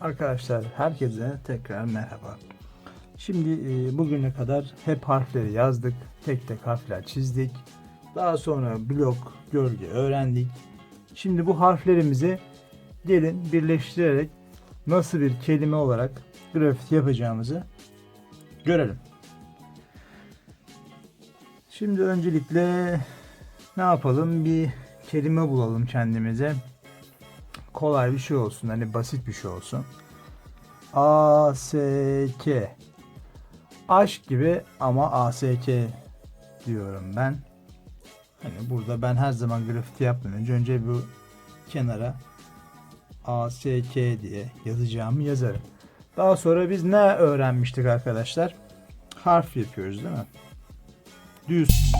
Arkadaşlar herkese tekrar merhaba. Şimdi e, bugüne kadar hep harfleri yazdık. Tek tek harfler çizdik. Daha sonra blok, gölge öğrendik. Şimdi bu harflerimizi gelin birleştirerek nasıl bir kelime olarak grafiti yapacağımızı görelim. Şimdi öncelikle ne yapalım? Bir kelime bulalım kendimize. Kolay bir şey olsun. Hani basit bir şey olsun. A S K Aşk gibi ama A S K diyorum ben. Hani burada ben her zaman grafiti yapmadan önce önce bu kenara A S K diye yazacağımı yazarım. Daha sonra biz ne öğrenmiştik arkadaşlar? Harf yapıyoruz değil mi? Düz.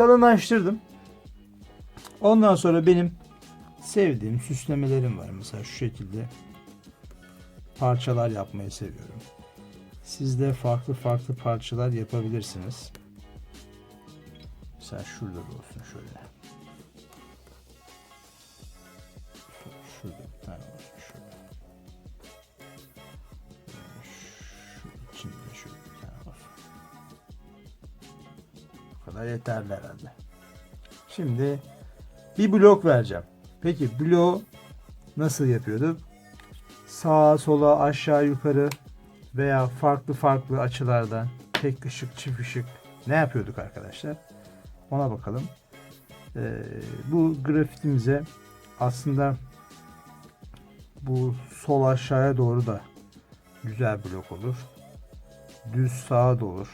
Kalınlaştırdım. Ondan sonra benim sevdiğim süslemelerim var. Mesela şu şekilde parçalar yapmayı seviyorum. Siz de farklı farklı parçalar yapabilirsiniz. Mesela şurada da olsun şöyle. Şurada bir tane olsun kadar yeterli herhalde. Şimdi bir blok vereceğim. Peki bloğu nasıl yapıyorduk? Sağa sola aşağı yukarı veya farklı farklı açılardan tek ışık çift ışık ne yapıyorduk arkadaşlar? Ona bakalım. Ee, bu grafitimize aslında bu sol aşağıya doğru da güzel blok olur. Düz sağa da olur.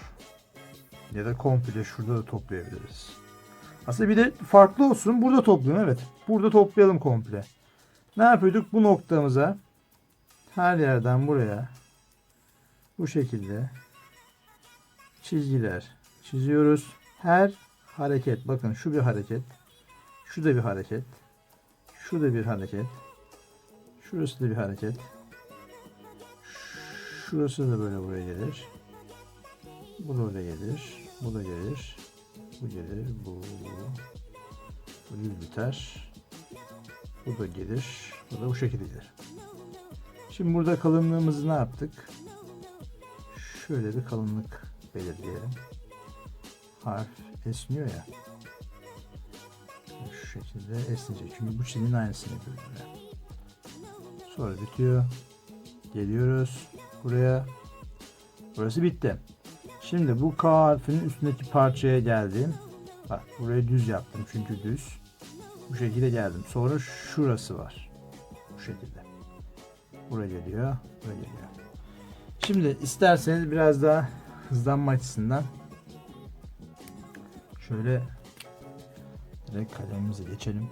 Ya da komple şurada da toplayabiliriz. Aslında bir de farklı olsun. Burada toplayalım. Evet. Burada toplayalım komple. Ne yapıyorduk? Bu noktamıza her yerden buraya bu şekilde çizgiler çiziyoruz. Her hareket. Bakın şu bir hareket. Şu da bir hareket. Şu da bir hareket. Şurası da bir hareket. Şurası da böyle buraya gelir. Bu da oraya gelir. Bu da gelir. Bu gelir. Bu, bu. Düz biter. Bu da gelir. Bu da bu şekilde gelir. Şimdi burada kalınlığımızı ne yaptık? Şöyle bir kalınlık belirleyelim. Harf esniyor ya. Şu şekilde esneyecek. Çünkü bu çizginin aynısını yapıyoruz. buraya. Sonra bitiyor. Geliyoruz buraya. Burası bitti. Şimdi bu K harfinin üstündeki parçaya geldim. Bak burayı düz yaptım çünkü düz. Bu şekilde geldim. Sonra şurası var. Bu şekilde. Buraya geliyor. Buraya geliyor. Şimdi isterseniz biraz daha hızlanma açısından şöyle direkt kalemimize geçelim.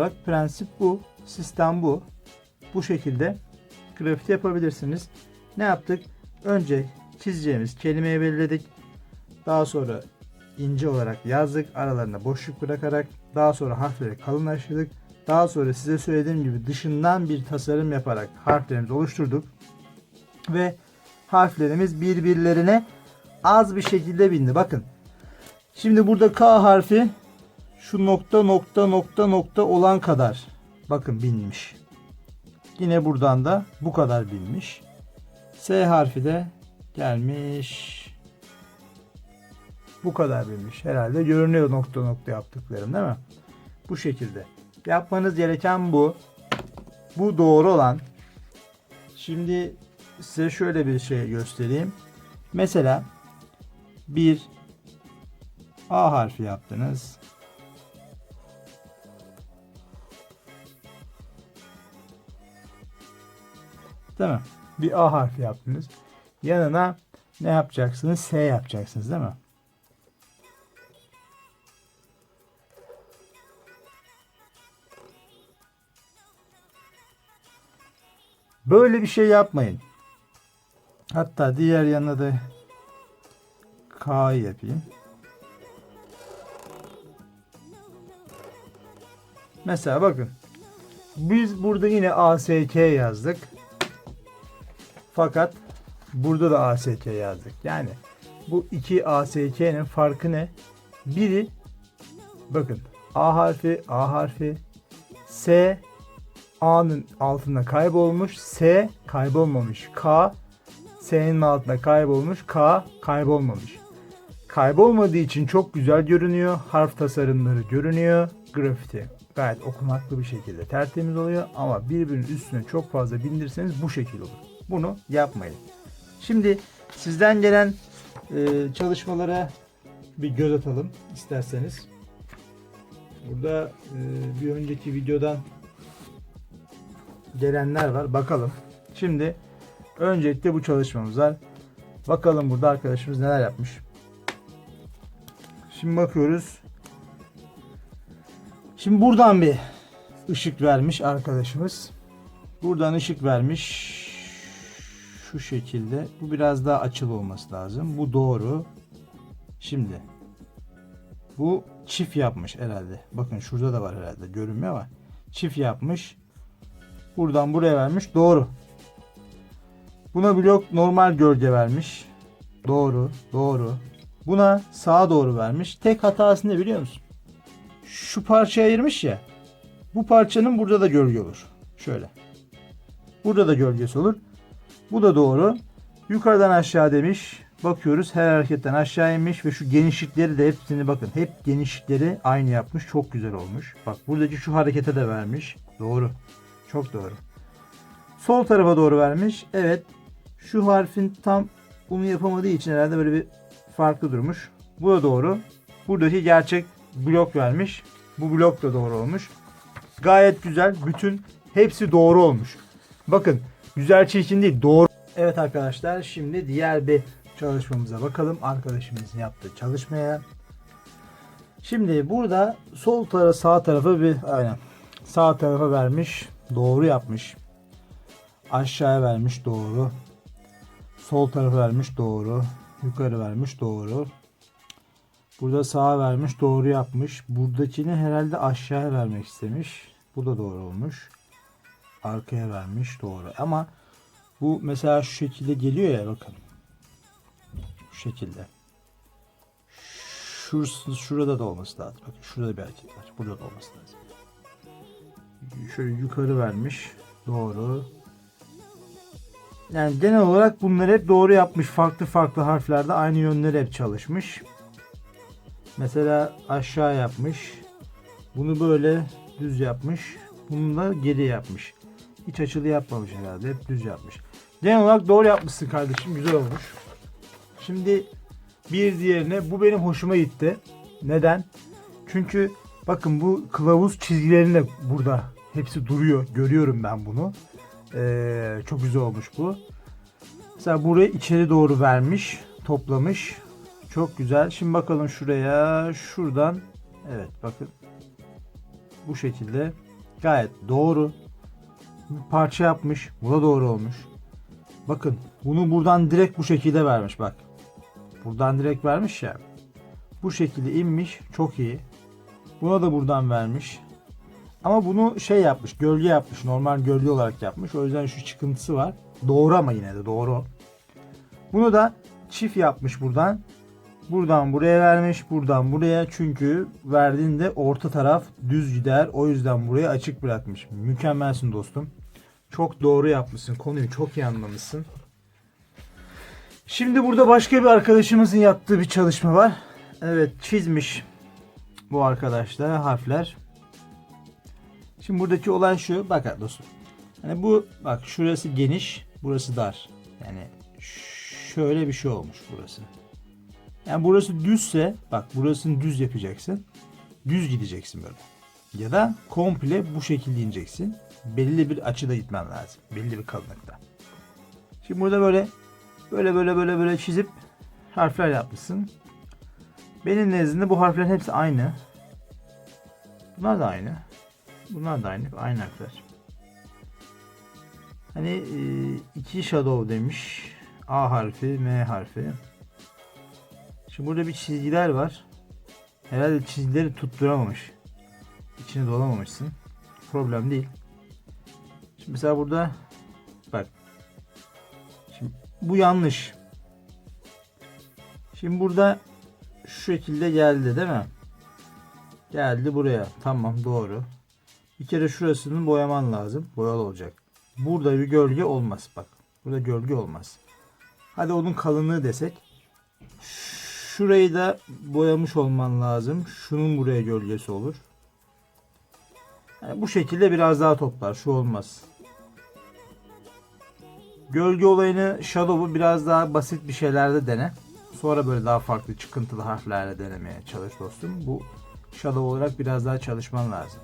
Olarak prensip bu, sistem bu. Bu şekilde grafiti yapabilirsiniz. Ne yaptık? Önce çizeceğimiz kelimeyi belirledik. Daha sonra ince olarak yazdık. Aralarına boşluk bırakarak daha sonra harfleri kalınlaştırdık. Daha sonra size söylediğim gibi dışından bir tasarım yaparak harflerimizi oluşturduk. Ve harflerimiz birbirlerine az bir şekilde bindi. Bakın. Şimdi burada K harfi şu nokta nokta nokta nokta olan kadar bakın binmiş. Yine buradan da bu kadar binmiş. S harfi de gelmiş. Bu kadar binmiş. Herhalde görünüyor nokta nokta yaptıklarım değil mi? Bu şekilde. Yapmanız gereken bu. Bu doğru olan. Şimdi size şöyle bir şey göstereyim. Mesela bir A harfi yaptınız. Değil mi? Bir A harfi yaptınız. Yanına ne yapacaksınız? S yapacaksınız değil mi? Böyle bir şey yapmayın. Hatta diğer yanına da K'yı yapayım. Mesela bakın. Biz burada yine ASK yazdık. Fakat burada da ASK yazdık. Yani bu iki ASK'nin farkı ne? Biri bakın A harfi, A harfi, S A'nın altında kaybolmuş, S kaybolmamış, K S'nin altında kaybolmuş, K kaybolmamış. Kaybolmadığı için çok güzel görünüyor. Harf tasarımları görünüyor. Grafiti gayet okunaklı bir şekilde tertemiz oluyor ama birbirinin üstüne çok fazla bindirirseniz bu şekil olur. Bunu yapmayın. Şimdi sizden gelen e, çalışmalara bir göz atalım isterseniz. Burada e, bir önceki videodan gelenler var. Bakalım. Şimdi öncelikle bu çalışmamız var. Bakalım burada arkadaşımız neler yapmış. Şimdi bakıyoruz. Şimdi buradan bir ışık vermiş arkadaşımız. Buradan ışık vermiş. Şu şekilde. Bu biraz daha açılı olması lazım. Bu doğru. Şimdi bu çift yapmış herhalde. Bakın şurada da var herhalde. Görünmüyor ama çift yapmış. Buradan buraya vermiş. Doğru. Buna blok normal gölge vermiş. Doğru. Doğru. Buna sağa doğru vermiş. Tek hatası ne biliyor musun? Şu parçayı ayırmış ya. Bu parçanın burada da gölge olur. Şöyle. Burada da gölgesi olur. Bu da doğru. Yukarıdan aşağı demiş. Bakıyoruz her hareketten aşağı inmiş ve şu genişlikleri de hepsini bakın. Hep genişlikleri aynı yapmış. Çok güzel olmuş. Bak buradaki şu harekete de vermiş. Doğru. Çok doğru. Sol tarafa doğru vermiş. Evet. Şu harfin tam bunu yapamadığı için herhalde böyle bir farklı durmuş. Bu da doğru. Buradaki gerçek blok vermiş. Bu blok da doğru olmuş. Gayet güzel. Bütün hepsi doğru olmuş. Bakın güzel çirkin değil doğru. Evet arkadaşlar şimdi diğer bir çalışmamıza bakalım. Arkadaşımızın yaptığı çalışmaya. Şimdi burada sol tarafa sağ tarafa bir aynen sağ tarafa vermiş. Doğru yapmış. Aşağıya vermiş doğru. Sol tarafa vermiş doğru. Yukarı vermiş doğru. Burada sağa vermiş doğru yapmış. Buradakini herhalde aşağıya vermek istemiş. Bu da doğru olmuş. Arkaya vermiş doğru. Ama bu mesela şu şekilde geliyor ya bakın. Şu şekilde. Şurası, şurada da olması lazım. Bakın şurada bir hareket var. Burada da olması lazım. Şöyle yukarı vermiş. Doğru. Yani genel olarak bunları hep doğru yapmış. Farklı farklı harflerde aynı yönleri hep çalışmış. Mesela aşağı yapmış. Bunu böyle düz yapmış. Bunu da geri yapmış. Hiç açılı yapmamış herhalde. Hep düz yapmış. Genel olarak doğru yapmışsın kardeşim. Güzel olmuş. Şimdi bir diğerine bu benim hoşuma gitti. Neden? Çünkü bakın bu kılavuz çizgilerinde burada hepsi duruyor. Görüyorum ben bunu. Ee, çok güzel olmuş bu. Mesela burayı içeri doğru vermiş. Toplamış. Çok güzel. Şimdi bakalım şuraya. Şuradan. Evet bakın. Bu şekilde. Gayet doğru. Parça yapmış. Bu da doğru olmuş. Bakın. Bunu buradan direkt bu şekilde vermiş bak. Buradan direkt vermiş ya. Bu şekilde inmiş. Çok iyi. Buna da buradan vermiş. Ama bunu şey yapmış. Gölge yapmış. Normal gölge olarak yapmış. O yüzden şu çıkıntısı var. Doğru ama yine de doğru. Bunu da çift yapmış buradan. Buradan buraya vermiş. Buradan buraya. Çünkü verdiğinde orta taraf düz gider. O yüzden burayı açık bırakmış. Mükemmelsin dostum. Çok doğru yapmışsın. Konuyu çok iyi anlamışsın. Şimdi burada başka bir arkadaşımızın yaptığı bir çalışma var. Evet çizmiş bu arkadaşlar harfler. Şimdi buradaki olay şu. Bak dostum. Hani bu bak şurası geniş, burası dar. Yani şöyle bir şey olmuş burası. Yani burası düzse bak burasını düz yapacaksın. Düz gideceksin böyle. Ya da komple bu şekilde ineceksin. Belli bir açıda gitmen lazım. Belli bir kalınlıkta. Şimdi burada böyle böyle böyle böyle böyle çizip harfler yapmışsın. Benim nezdimde bu harflerin hepsi aynı. Bunlar da aynı. Bunlar da aynı. Aynı harfler. Hani e, iki shadow demiş. A harfi, M harfi. Şimdi burada bir çizgiler var. Herhalde çizgileri tutturamamış. İçine dolamamışsın. Problem değil. Mesela burada bak. Şimdi bu yanlış. Şimdi burada şu şekilde geldi değil mi? Geldi buraya. Tamam doğru. Bir kere şurasını boyaman lazım. Boyalı olacak. Burada bir gölge olmaz bak. Burada gölge olmaz. Hadi onun kalınlığı desek. Şurayı da boyamış olman lazım. Şunun buraya gölgesi olur. Yani bu şekilde biraz daha toplar. Şu olmaz. Gölge olayını Shadow'u biraz daha basit bir şeylerde dene. Sonra böyle daha farklı çıkıntılı harflerle denemeye çalış dostum. Bu Shadow olarak biraz daha çalışman lazım.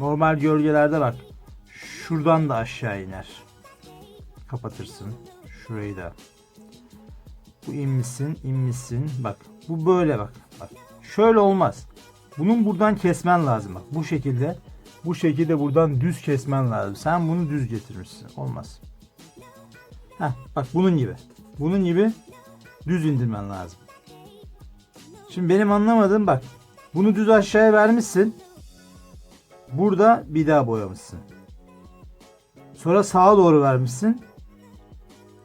Normal gölgelerde bak. Şuradan da aşağı iner. Kapatırsın. Şurayı da. Bu inmişsin, inmişsin. Bak bu böyle bak. Bak. Şöyle olmaz. Bunun buradan kesmen lazım bak. Bu şekilde. Bu şekilde buradan düz kesmen lazım. Sen bunu düz getirmişsin. Olmaz. Heh, bak bunun gibi. Bunun gibi düz indirmen lazım. Şimdi benim anlamadığım bak. Bunu düz aşağıya vermişsin. Burada bir daha boyamışsın. Sonra sağa doğru vermişsin.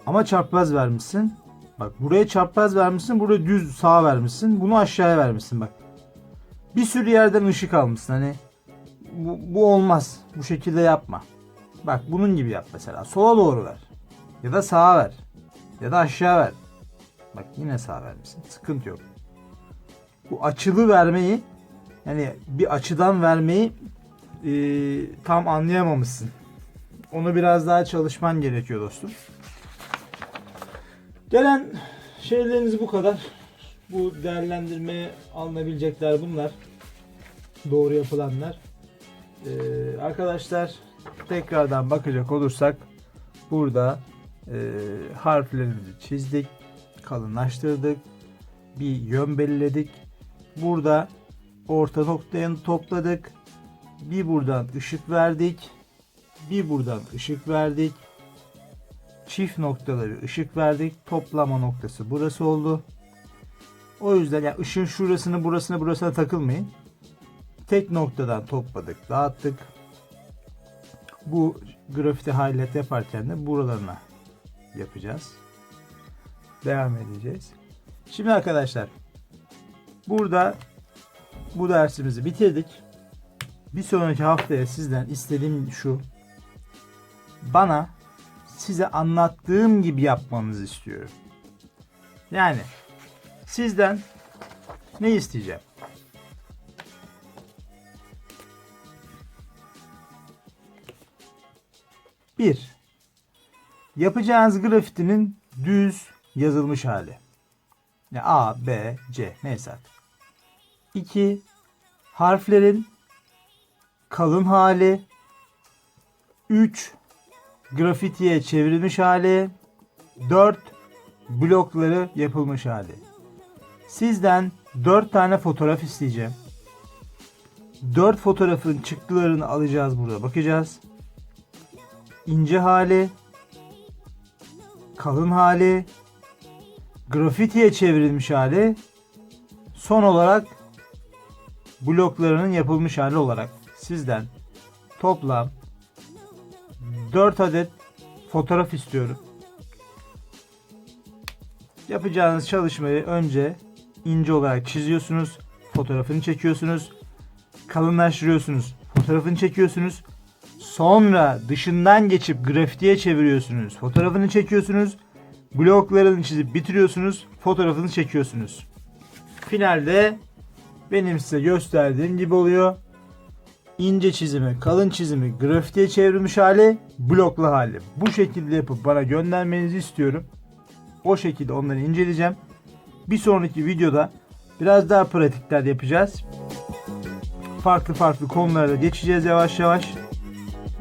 Ama çapraz vermişsin. Bak buraya çapraz vermişsin. Buraya düz sağa vermişsin. Bunu aşağıya vermişsin bak. Bir sürü yerden ışık almışsın. Hani bu, bu olmaz. Bu şekilde yapma. Bak bunun gibi yap mesela. Sola doğru ver. Ya da sağa ver. Ya da aşağı ver. Bak yine sağ vermişsin. Sıkıntı yok. Bu açılı vermeyi yani bir açıdan vermeyi e, tam anlayamamışsın. Onu biraz daha çalışman gerekiyor dostum. Gelen şeyleriniz bu kadar. Bu değerlendirmeye alınabilecekler bunlar. Doğru yapılanlar. Ee, arkadaşlar tekrardan bakacak olursak burada e, harflerimizi çizdik, kalınlaştırdık, bir yön belirledik. Burada orta noktaya topladık. Bir buradan ışık verdik. Bir buradan ışık verdik. Çift noktalı bir ışık verdik. Toplama noktası burası oldu. O yüzden yani ışığın şurasını burasına burasına takılmayın. Tek noktadan topladık, dağıttık. Bu grafiti highlight yaparken de buralarına yapacağız. Devam edeceğiz. Şimdi arkadaşlar burada bu dersimizi bitirdik. Bir sonraki haftaya sizden istediğim şu. Bana size anlattığım gibi yapmanızı istiyorum. Yani sizden ne isteyeceğim? Bir, yapacağınız grafitinin düz yazılmış hali. A, B, C neyse artık. 2. Harflerin kalın hali. 3. Grafitiye çevrilmiş hali. 4. Blokları yapılmış hali. Sizden 4 tane fotoğraf isteyeceğim. 4 fotoğrafın çıktılarını alacağız burada. Bakacağız. İnce hali, kalın hali, grafitiye çevrilmiş hali, son olarak bloklarının yapılmış hali olarak sizden toplam 4 adet fotoğraf istiyorum. Yapacağınız çalışmayı önce ince olarak çiziyorsunuz, fotoğrafını çekiyorsunuz, kalınlaştırıyorsunuz, fotoğrafını çekiyorsunuz. Sonra dışından geçip grafitiye çeviriyorsunuz. Fotoğrafını çekiyorsunuz. Bloklarını çizip bitiriyorsunuz. Fotoğrafını çekiyorsunuz. Finalde benim size gösterdiğim gibi oluyor. İnce çizimi, kalın çizimi, grafitiye çevrilmiş hali, bloklu hali. Bu şekilde yapıp bana göndermenizi istiyorum. O şekilde onları inceleyeceğim. Bir sonraki videoda biraz daha pratikler yapacağız. Farklı farklı konulara geçeceğiz yavaş yavaş.